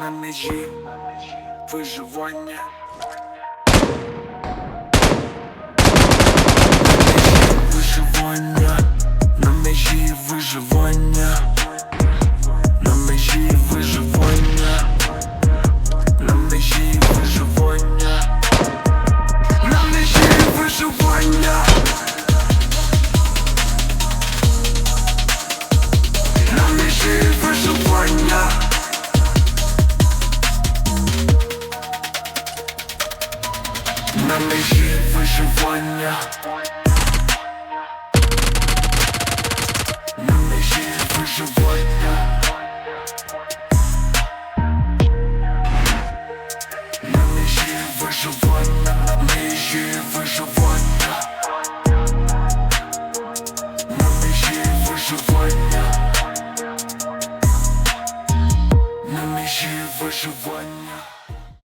на межі виживання. Виживання, на межі виживання, на межі виживання, на межі виживання, на межі виживання, На межі виживання. На межі виживання. На межі виживання. Межі виживання. На межі виживання. На межі виживання.